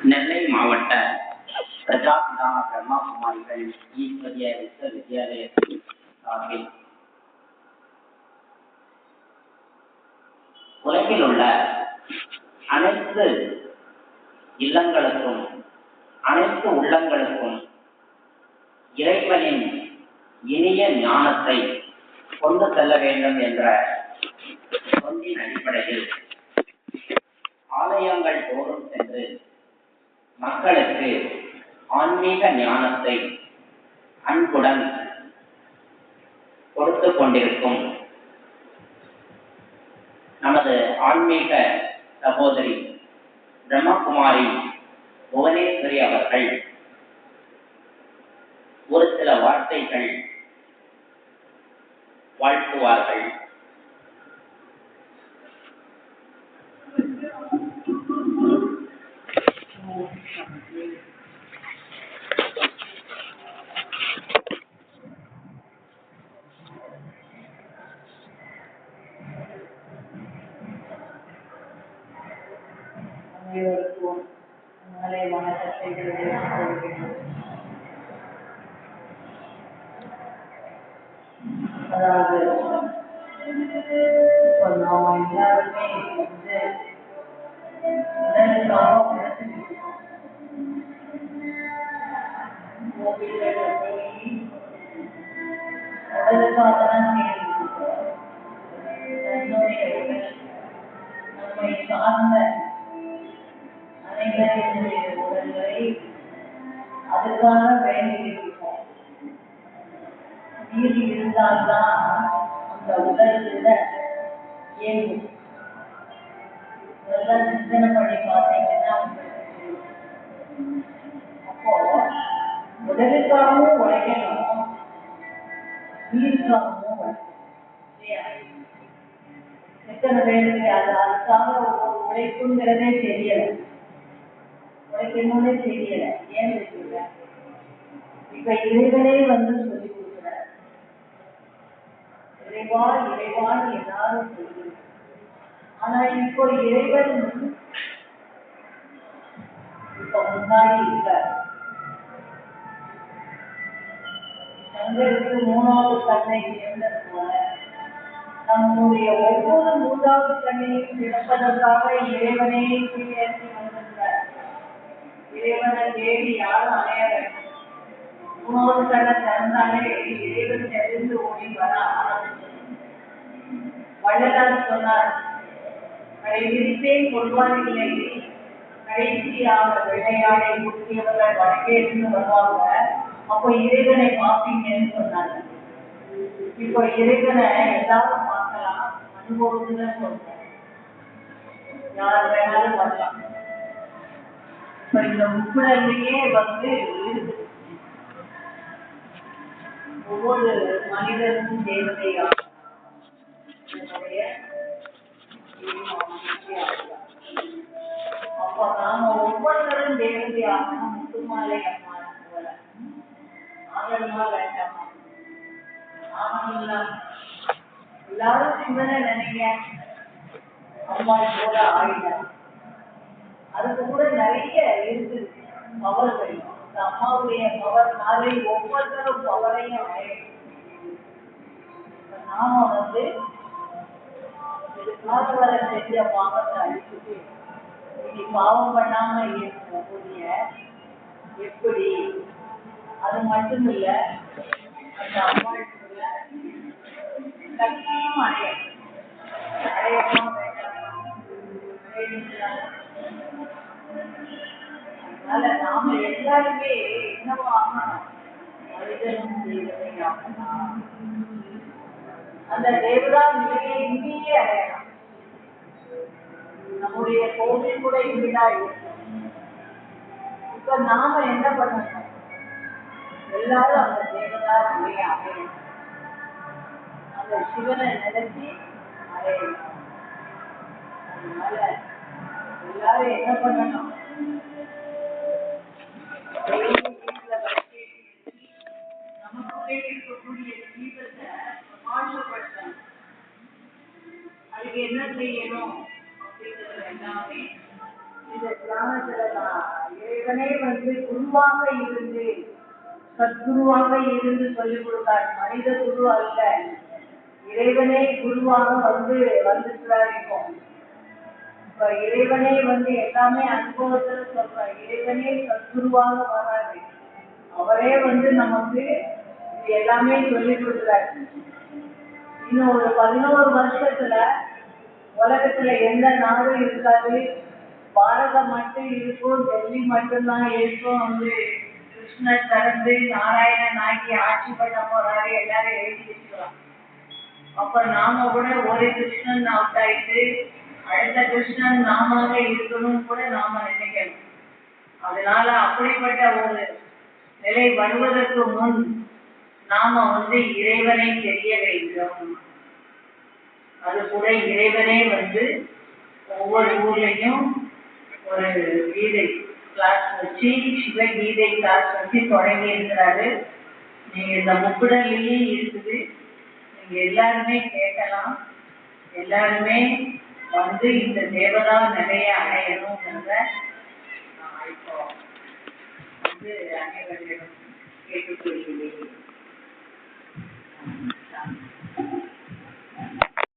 நெல்லை மாவட்ட பிரஜாபிதா பிரம்மாகுமாரிகள் ஈஸ்வரிய விஸ்வவித்யாலயத்தின் சார்பில். உலகில் உள்ள அனைத்து இல்லங்களுக்கும் அனைத்து உள்ளங்களுக்கும் இறைவனின் இனிய ஞானத்தை கொண்டு செல்ல வேண்டும் என்ற ஒன்றின் அடிப்படையில் ஆலயங்கள் தோறும் சென்று மக்களுக்கு ஆன்மீக ஞானத்தை அன்புடன் கொடுத்து கொண்டிருக்கும் நமது ஆன்மீக சகோதரி பிரம்மகுமாரி புவனேஸ்வரி அவர்கள் ஒரு சில வார்த்தைகள் வாழ்த்துவார்கள். மாலை வணக்கத்தை தெரிவித்துக் அதாவது இப்ப நாம எல்லாருமே வந்து உடலுக்காக உழைச்சிட்டு உடலுக்காக தான் நம்மை சார்ந்த அனைவருடைய உடல்களை அதுக்காக வேண்டியிருக்கோம் நீர் இருந்தால்தான் அந்த உடல் கூட இயங்கும் இதெல்லாம் சிந்தனை பண்ணி பார்த்தீங்கன்னா அப்போ உடலுக்காகவும் உழைக்கணும் நீருக்காகவும் உழைக்கணும் எத்தனை பேருக்கு அது அதுக்காக ஒரு உழைப்புங்கிறதே தெரியல உழைக்கணும்னே தெரியல. ஏன் தெரியல? இப்ப இறைவனே வந்து சொல்லி கொடுக்குறார். இறைவா இறைவான் எல்லாரும் சொல்லுங்க ஆனா இப்போ இறைவன் இப்ப முன்னாடி இருக்கார். தங்களுக்கு மூணாவது கண்ணை சேர்ந்தது போல நம்முடைய ஒவ்வொரு மூன்றாவது கண்ணையும் திறப்பதற்காக இறைவனே கீழேற்றி வந்திருக்கிறார் இறைவனை தேடி யாரும் அலைய வேண்டும் மூணாவது திறந்தாலே இறைவன் தெரிந்து ஓடி வர ஆரம்பிச்சது வள்ளலார் சொன்னார் அதை விரிப்பேன் கொள்வானில்லை கடைசியாக விளையாடை முக்கியவர்கள் வடக்கே இருந்து வருவாங்க. அப்போ இறைவனை பார்ப்பீங்கன்னு சொன்னாங்க இப்போ இறைவனை எல்லாரும் பார்க்கலாம். அனுபவத்துல சொல்றேன். யார் வேணாலும் வரலாம். இப்ப இந்த முக்குடல்லையே வந்து ஒவ்வொரு மனிதனும் தேவதையாக என்னுடைய அப்ப நாம ஒவ்வொருத்தரும் தேவதையாகணும். முத்துமாலை அம்மா போல ஆகணுமா வேண்டாமா ஆகணும்ல? எல்லாரும் சிந்தனை நினைங்க. அம்மா போல ஆயிட்டார் அதுக்கு கூட நிறைய இருக்கு பவர்கள் இந்த அம்மாவுடைய பவர்னாலே ஒவ்வொருத்தரும் பவரையும் நாம வந்து இதுக்காக வர செஞ்ச பாவத்தை அழிச்சுட்டு இனி பாவம் பண்ணாம இருக்கக்கூடிய எப்படி? அது மட்டும் இல்ல அந்த அம்மாவுக்குள்ள சக்தியும் அடையணும் அடையணுமா அதனால நாம எல்லாருமே என்னவோ ஆகணும். மனிதனும் தெய்வத்தை ஆகணும். அந்த தேவதா நிலையை இங்கேயே அடையலாம். நம்முடைய கோவில் கூட இங்கேதான் இருக்கும் இப்ப நாம என்ன பண்ணணும்? எல்லாரும் அந்த தேவதா நிலையை அடையணும். அந்த சிவனை நினைச்சு அடையணும். அதனால எல்லாரும் என்ன பண்ணணும்? டெய்லி வீட்டுல வச்சு இருக்கக்கூடிய தீபத்தை பிரகாசப்படுத்தணும் அதுக்கு என்ன செய்யணும் அப்படிங்கிறது எல்லாமே இந்த கிராமத்துல தான் இறைவனே வந்து குருவாக இருந்து சத்குருவாக இருந்து சொல்லிக் கொடுத்தார். மனித குரு அல்ல. இறைவனே குருவாக வந்து வந்துக்கிறார் இப்போ. இப்ப இறைவனே வந்து எல்லாமே அனுபவத்துல சொல்ற இறைவனே சத்குருவாக வராது அவரே வந்து நமக்கு இது எல்லாமே சொல்லிக் கொடுக்குறாரு. இன்னும் ஒரு பதினோரு வருஷத்துல உலகத்துல எந்த நாடும் இருக்காது. பாரதம் மட்டும் இருக்கும் டெல்லி மட்டும்தான் இருக்கும். வந்து கிருஷ்ணர் பிறந்து நாராயணன் ஆகி ஆட்சி பண்ண போறாரு எல்லாரும் எழுதி வச்சுக்கலாம் அப்ப நாம கூட ஒரே கிருஷ்ணன் அவுட் அடுத்த கிருஷ்ணன் நாமாக இருக்கணும் கூட நாம நினைக்கணும். அதனால அப்படிப்பட்ட ஒரு நிலை வருவதற்கு முன் நாம வந்து இறைவனை தெரிய வேண்டும். அது கூட இறைவனே வந்து ஒவ்வொரு ஊர்லயும் ஒரு கீதை கிளாஸ் வச்சு சிவகீதை கிளாஸ் வச்சு தொடங்கி இருக்கிறாரு. நீங்க இந்த முக்குடல்லையும் இருக்குது. நீங்க எல்லாருமே கேட்கலாம். எல்லாருமே வந்து இந்த தேவதா நிறைய அடையணுங்கிறத இப்போ வந்து அனைவரிடம் கேட்டுக்கொள்கிறேன்.